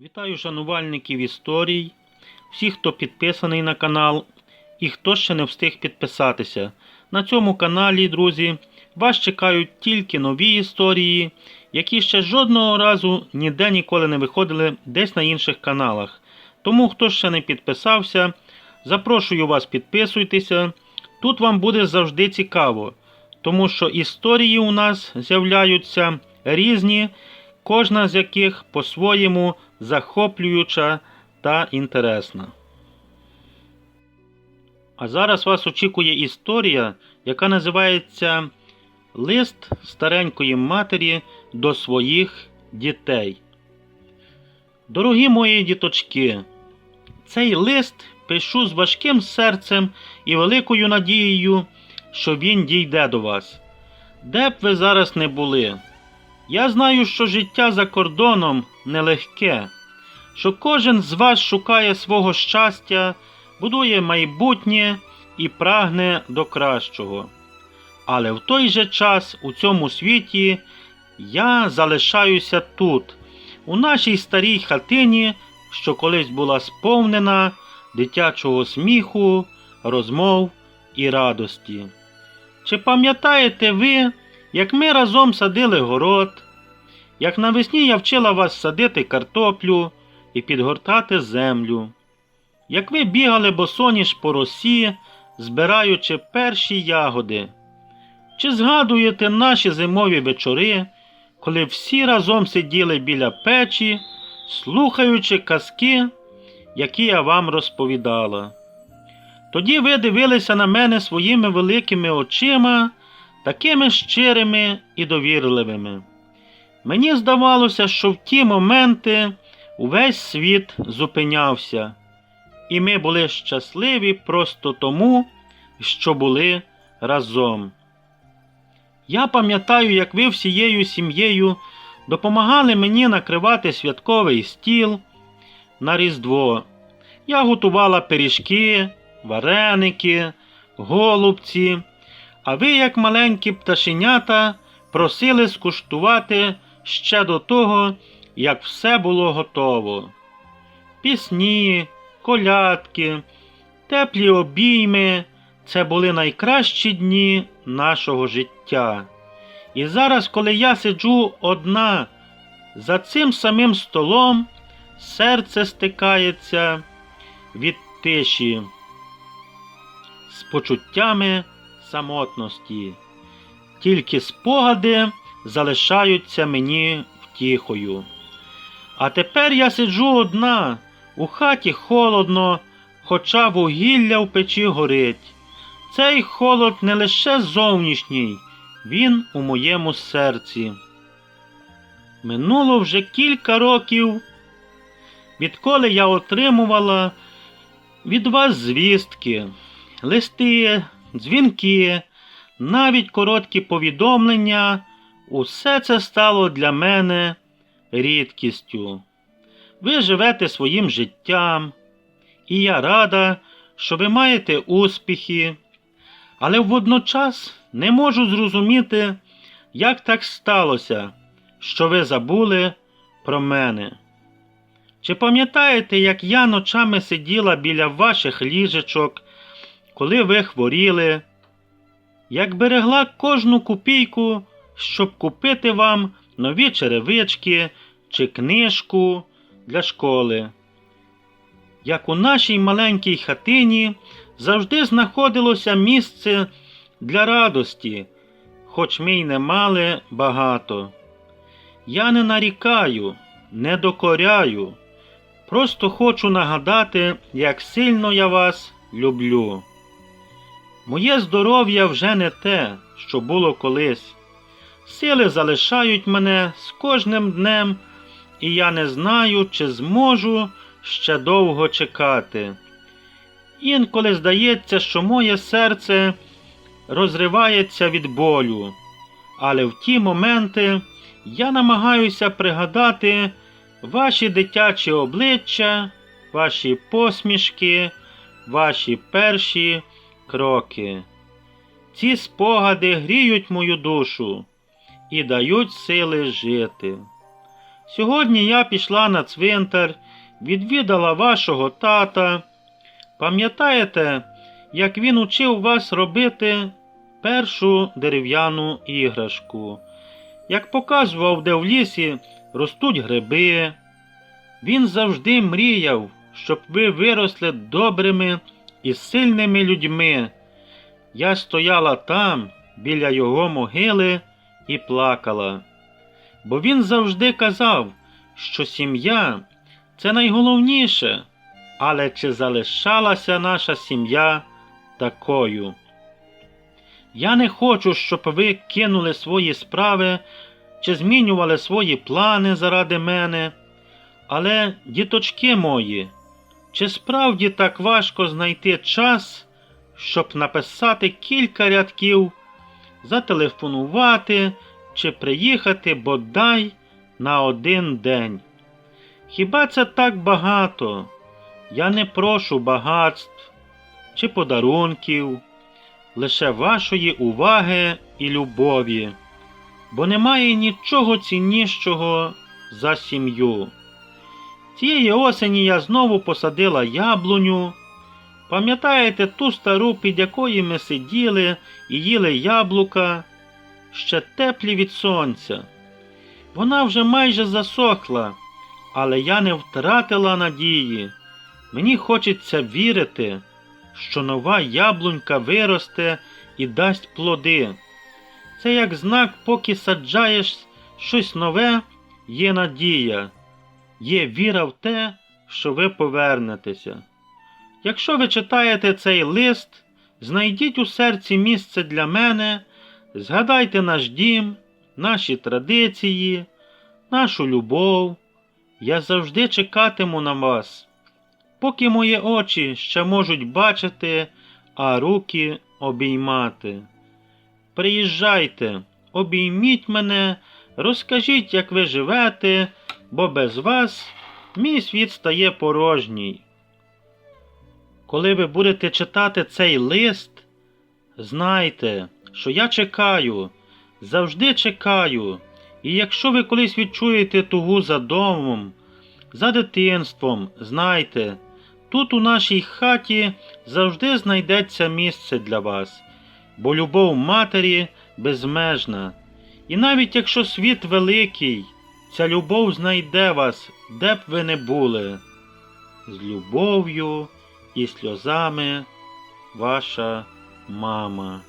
Вітаю шанувальників історій, всіх, хто підписаний на канал і хто ще не встиг підписатися. На цьому каналі, друзі, вас чекають тільки нові історії, які ще жодного разу ніде ніколи не виходили десь на інших каналах. Тому, хто ще не підписався, запрошую вас підписуйтеся. Тут вам буде завжди цікаво, тому що історії у нас з'являються різні, кожна з яких по-своєму захоплююча та інтересна. А зараз вас очікує історія, яка називається Лист старенької матері до своїх дітей. Дорогі мої діточки, цей лист пишу з важким серцем і великою надією, що він дійде до вас. Де б ви зараз не були. Я знаю, що життя за кордоном нелегке, що кожен з вас шукає свого щастя, будує майбутнє і прагне до кращого. Але в той же час у цьому світі я залишаюся тут, у нашій старій хатині, що колись була сповнена дитячого сміху, розмов і радості. Чи пам'ятаєте ви, як ми разом садили город, як навесні я вчила вас садити картоплю і підгортати землю, як ви бігали босоніж по росі, збираючи перші ягоди? Чи згадуєте наші зимові вечори, коли всі разом сиділи біля печі, слухаючи казки, які я вам розповідала? Тоді ви дивилися на мене своїми великими очима, такими щирими і довірливими. Мені здавалося, що в ті моменти увесь світ зупинявся, і ми були щасливі просто тому, що були разом. Я пам'ятаю, як ви всією сім'єю допомагали мені накривати святковий стіл на Різдво. Я готувала пиріжки, вареники, голубці, а ви, як маленькі пташенята, просили скуштувати ще до того, як все було готово. Пісні, колядки, теплі обійми це були найкращі дні нашого життя. І зараз, коли я сиджу одна за цим самим столом, серце стикається від тиші з почуттями самотності. Тільки спогади залишаються мені втіхою. А тепер я сиджу одна, у хаті холодно, хоча вугілля в печі горить. Цей холод не лише зовнішній, він у моєму серці. Минуло вже кілька років, відколи я отримувала від вас звістки, листи, дзвінки, навіть короткі повідомлення, усе це стало для мене рідкістю. Ви живете своїм життям, і я рада, що ви маєте успіхи, але водночас не можу зрозуміти, як так сталося, що ви забули про мене. Чи пам'ятаєте, як я ночами сиділа біля ваших ліжечок, коли ви хворіли, як берегла кожну копійку, щоб купити вам нові черевички чи книжку для школи? Як у нашій маленькій хатині завжди знаходилося місце для радості, хоч ми й не мали багато. Я не нарікаю, не докоряю, просто хочу нагадати, як сильно я вас люблю. Моє здоров'я вже не те, що було колись. Сили залишають мене з кожним днем, і я не знаю, чи зможу ще довго чекати. Інколи здається, що моє серце розривається від болю, але в ті моменти я намагаюся пригадати ваші дитячі обличчя, ваші посмішки, ваші перші кроки. Ці спогади гріють мою душу і дають сили жити. Сьогодні я пішла на цвинтар, відвідала вашого тата. Пам'ятаєте, як він учив вас робити першу дерев'яну іграшку? Як показував, де в лісі ростуть гриби. Він завжди мріяв, щоб ви виросли добрими і сильними людьми. Я стояла там, біля його могили, і плакала. Бо він завжди казав, що сім'я це найголовніше, але чи залишалася наша сім'я такою? Я не хочу, щоб ви кинули свої справи чи змінювали свої плани заради мене. Але, діточки мої, чи справді так важко знайти час, щоб написати кілька рядків, зателефонувати чи приїхати бодай на один день? Хіба це так багато? Я не прошу багатств чи подарунків, лише вашої уваги і любові, бо немає нічого ціннішого за сім'ю. Цієї осені я знову посадила яблуню. Пам'ятаєте ту стару, під якою ми сиділи і їли яблука, ще теплі від сонця. Вона вже майже засохла, але я не втратила надії. Мені хочеться вірити, що нова яблунька виросте і дасть плоди. Це як знак, поки саджаєш щось нове, є надія є віра в те, що ви повернетеся. Якщо ви читаєте цей лист, знайдіть у серці місце для мене, згадайте наш дім, наші традиції, нашу любов. Я завжди чекатиму на вас, поки мої очі ще можуть бачити, а руки обіймати. Приїжджайте, обійміть мене, розкажіть, як ви живете бо без вас мій світ стає порожній. Коли ви будете читати цей лист, знайте, що я чекаю, завжди чекаю, і якщо ви колись відчуєте тугу за домом, за дитинством, знайте, тут у нашій хаті завжди знайдеться місце для вас, бо любов матері безмежна. І навіть якщо світ великий, Ця любов знайде вас, де б ви не були. З любов'ю і сльозами ваша мама.